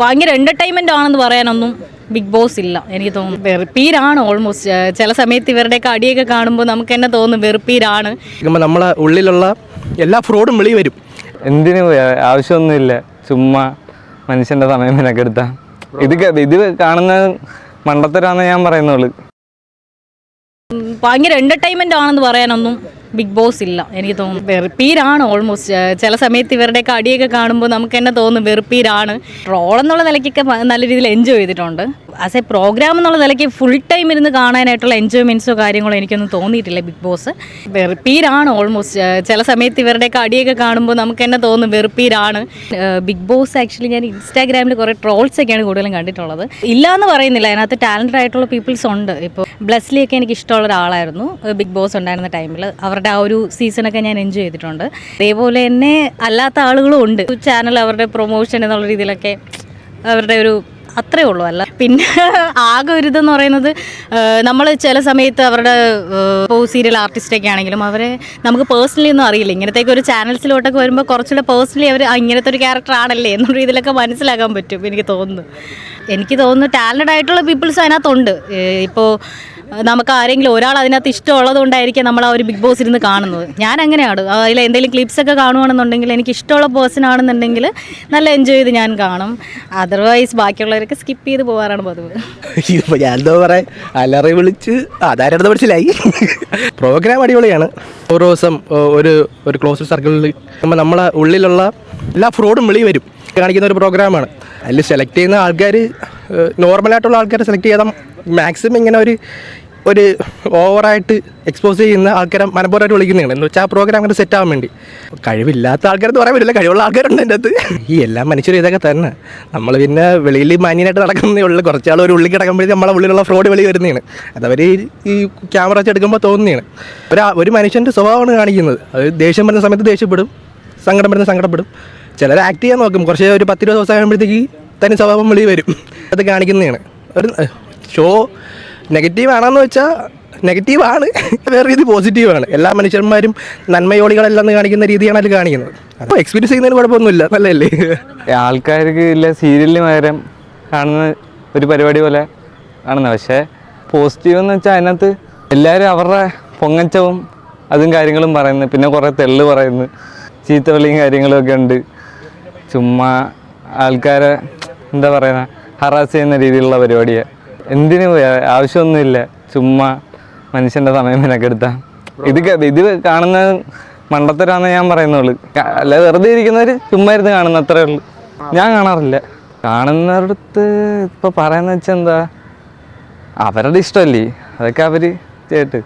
ഭയങ്കര എന്റർടൈൻമെന്റ് ആണെന്ന് പറയാനൊന്നും ബിഗ് ബോസ് ഇല്ല എനിക്ക് തോന്നുന്നു. വെറുപ്പീരാണ് ഓൾമോസ്റ്റ് ചില സമയത്ത് ഇവരുടെയൊക്കെ അടിയൊക്കെ കാണുമ്പോൾ നമുക്ക് തന്നെ തോന്നും വെറുപ്പീരാണ്. നമ്മളെ ഉള്ളിലുള്ള എല്ലാ ഫ്രോഡും വെളി വരും. എന്തിനു ആവശ്യമൊന്നുമില്ല. ചുമ്മാ മനുഷ്യന്റെ സമയം മെനക്കെടുത്താ. ഇത് ഇത് കാണുന്ന മണ്ടത്തരാന്ന് ഞാൻ പറയുന്നുള്ളു. ഭയങ്കര എന്റർടൈൻമെന്റ് ആണെന്ന് പറയാനൊന്നും ബിഗ് ബോസ് ഇല്ല എനിക്ക് തോന്നുന്നു. വെറുപ്പീരാണ് ഓൾമോസ്റ്റ് ചില സമയത്ത് ഇവരുടെയൊക്കെ അടിയൊക്കെ കാണുമ്പോൾ നമുക്ക് തന്നെ തോന്നും വെറുപ്പീരാണ്. ട്രോൾ എന്നുള്ള നിലയ്ക്കൊക്കെ നല്ല രീതിയിൽ എൻജോയ് ചെയ്തിട്ടുണ്ട്. ആസ് എ പ്രോഗ്രാം എന്നുള്ള നിലയ്ക്ക് ഫുൾ ടൈം ഇരുന്ന് കാണാനായിട്ടുള്ള എൻജോയ്മെന്റ്സോ കാര്യങ്ങളോ എനിക്കൊന്നും തോന്നിയിട്ടില്ല ബിഗ് ബോസ്. വെറുപ്പീരാണ് ഓൾമോസ്റ്റ് ചില സമയത്ത് ഇവരുടെയൊക്കെ അടിയൊക്കെ കാണുമ്പോൾ നമുക്ക് തന്നെ തോന്നും വെറുപ്പീരാണ്. ബിഗ് ബോസ് ആക്ച്വലി ഞാൻ ഇൻസ്റ്റാഗ്രാമിൽ കുറേ ട്രോൾസ് ഒക്കെയാണ് കൂടുതലും കണ്ടിട്ടുള്ളത്. ഇല്ല എന്ന് പറയുന്നില്ല അതിനകത്ത് ടാലന്റഡ് ആയിട്ടുള്ള പീപ്പിൾസ് ഉണ്ട്. ഇപ്പോൾ ബ്ലസ്ലിയൊക്കെ എനിക്ക് ഇഷ്ടമുള്ള ഒരാളായിരുന്നു ബിഗ് ബോസ് ഉണ്ടായിരുന്ന ടൈമിൽ അവരുടെ ആ ഒരു സീസണൊക്കെ ഞാൻ എൻജോയ് ചെയ്തിട്ടുണ്ട്. അതേപോലെ തന്നെ അല്ലാത്ത ആളുകളും ഉണ്ട്. ചാനൽ അവരുടെ പ്രൊമോഷൻ എന്നുള്ള രീതിയിലൊക്കെ അവരുടെ ഒരു അത്രേ ഉള്ളൂ. അല്ല പിന്നെ ആകെ ഒരു ഇതെന്ന് പറയുന്നത് നമ്മൾ ചില സമയത്ത് അവരുടെ ഇപ്പോൾ സീരിയൽ ആർട്ടിസ്റ്റൊക്കെ ആണെങ്കിലും അവരെ നമുക്ക് പേഴ്സണലി ഒന്നും അറിയില്ല. ഇങ്ങനത്തേക്ക് ഒരു ചാനൽസിലോട്ടൊക്കെ വരുമ്പോൾ കുറച്ചുകൂടെ പേഴ്സണലി അവർ ഇങ്ങനത്തെ ഒരു ക്യാരക്ടർ ആണല്ലേ എന്നുള്ള രീതിയിലൊക്കെ മനസ്സിലാക്കാൻ പറ്റും എനിക്ക് തോന്നുന്നു. എനിക്ക് തോന്നുന്നു ടാലന്റഡ് ആയിട്ടുള്ള പീപ്പിൾസ് അതിനകത്തുണ്ട്. ഇപ്പോൾ നമുക്ക് ആരെങ്കിലും ഒരാൾ അതിനകത്ത് ഇഷ്ടമുള്ളത് കൊണ്ടായിരിക്കും നമ്മൾ ആ ഒരു ബിഗ് ബോസ് ഇരുന്ന് കാണുന്നത്. ഞാൻ അങ്ങനെയാണ്. അതിൽ എന്തെങ്കിലും ക്ലിപ്സൊക്കെ കാണുവാണെന്നുണ്ടെങ്കിൽ എനിക്ക് ഇഷ്ടമുള്ള പേഴ്സൺ ആണെന്നുണ്ടെങ്കിൽ നല്ല എൻജോയ് ചെയ്ത് ഞാൻ കാണും. അതർവൈസ് ബാക്കിയുള്ളവരൊക്കെ സ്കിപ്പ് ചെയ്ത് പോകാറാണ് പതിവ്. ഇപ്പോൾ ഞാൻ എന്തോ പറയാൻ അലറി വിളിച്ച് അതാരടുത്ത് മനസ്സിലായി പ്രോഗ്രാം അടിപൊളിയാണ്. ഓരോ ദിവസം ഒരു ഒരു ക്ലോസ് സർക്കിളിൽ നമ്മൾ നമ്മളെ ഉള്ളിലുള്ള എല്ലാ ഫ്രോഡും വെളി വരും. കാണിക്കുന്ന ഒരു പ്രോഗ്രാമാണ് അതിൽ സെലക്ട് ചെയ്യുന്ന ആൾക്കാർ നോർമലായിട്ടുള്ള ആൾക്കാരെ സെലക്ട് ചെയ്താൽ മാക്സിമം ഇങ്ങനെ ഒരു ഒരു ഓവറായിട്ട് എക്സ്പോസ് ചെയ്യുന്ന ആൾക്കാരെ മനഃപൂർവമായിട്ട് വിളിക്കുന്നതാണ് എന്ന് വെച്ചാൽ ആ പ്രോഗ്രാം അങ്ങനെ സെറ്റ് ആവാൻ വേണ്ടി. കഴിവില്ലാത്ത ആൾക്കാരെന്ന് പറയാൻ പറ്റില്ല. കഴിവുള്ള ആൾക്കാരുണ്ട് എന്റെ അകത്ത് ഈ എല്ലാ മനുഷ്യരും ഇതൊക്കെ തന്നെ. നമ്മൾ പിന്നെ വെളിയിൽ മാന്യനായിട്ട് നടക്കുന്നേ ഉള്ളൂ. കുറച്ചാൾ ഒരു ഉള്ളിൽ കിടക്കുമ്പോഴേ നമ്മളെ ഉള്ളിലുള്ള ഫ്രോഡ് വെളി വരുന്നതാണ്. അതവർ ഈ ക്യാമറ വെച്ച് എടുക്കുമ്പോൾ തോന്നുന്നതാണ്. ഒരു ഒരു മനുഷ്യന്റെ സ്വഭാവമാണ് കാണിക്കുന്നത്. അത് ദേഷ്യം വരുന്ന സമയത്ത് ദേഷ്യപ്പെടും. സങ്കടം വരുന്ന സങ്കടപ്പെടും. ചിലർ ആക്ട് ചെയ്യാൻ നോക്കും. കുറച്ച് ഒരു പത്തിരുപത് ദിവസം ആകുമ്പോഴത്തേക്ക് തനി സ്വഭാവം വെളി വരും. അത് കാണിക്കുന്നതാണ്. ഒരു ഷോ നെഗറ്റീവ് ആണെന്ന് വെച്ചാൽ നെഗറ്റീവാണ് വേറെ രീതി പോസിറ്റീവാണ് എല്ലാ മനുഷ്യന്മാരും നന്മയോളികളെല്ലാം കാണിക്കുന്ന രീതിയാണ് അതിൽ കാണിക്കുന്നത്. അപ്പോൾ എക്സ്പീരിയൻസ് ചെയ്യുന്നതിന് കുഴപ്പമൊന്നുമില്ല. നല്ലതല്ലേ? ആൾക്കാർക്ക് ഇല്ല സീരിയലിന് പകരം കാണുന്ന ഒരു പരിപാടി പോലെ കാണുന്നത് പക്ഷേ പോസിറ്റീവ് എന്ന് വെച്ചാൽ അതിനകത്ത് എല്ലാവരും അവരുടെ പൊങ്ങച്ചവും അതും കാര്യങ്ങളും പറയുന്നു. പിന്നെ കുറേ തെള്ളു പറയുന്നു. ചീത്തവിളിയും കാര്യങ്ങളും ഒക്കെ ഉണ്ട്. ചുമ്മാ ആൾക്കാരെ എന്താ പറയുക ഹറാസ് ചെയ്യുന്ന രീതിയിലുള്ള പരിപാടിയാണ് എന്തിനു ആവശ്യമൊന്നുമില്ല. ചുമ്മാ മനുഷ്യന്റെ സമയം മെനക്കെടുത്താ ഇത് ഇത് കാണുന്ന മണ്ടത്തരാന്ന് ഞാൻ പറയുന്നുള്ളൂ. അല്ല വെറുതെ ഇരിക്കുന്നവർ ചുമ്മാ ഇരുന്ന് കാണുന്ന അത്രേ ഉള്ളൂ. ഞാൻ കാണാറില്ല. കാണുന്നവരടുത്ത് ഇപ്പോൾ പറയുന്ന വെച്ചാൽ എന്താ? അവരുടെ ഇഷ്ടമല്ലേ? അതൊക്കെ അവർ ചെയ്തിട്ട്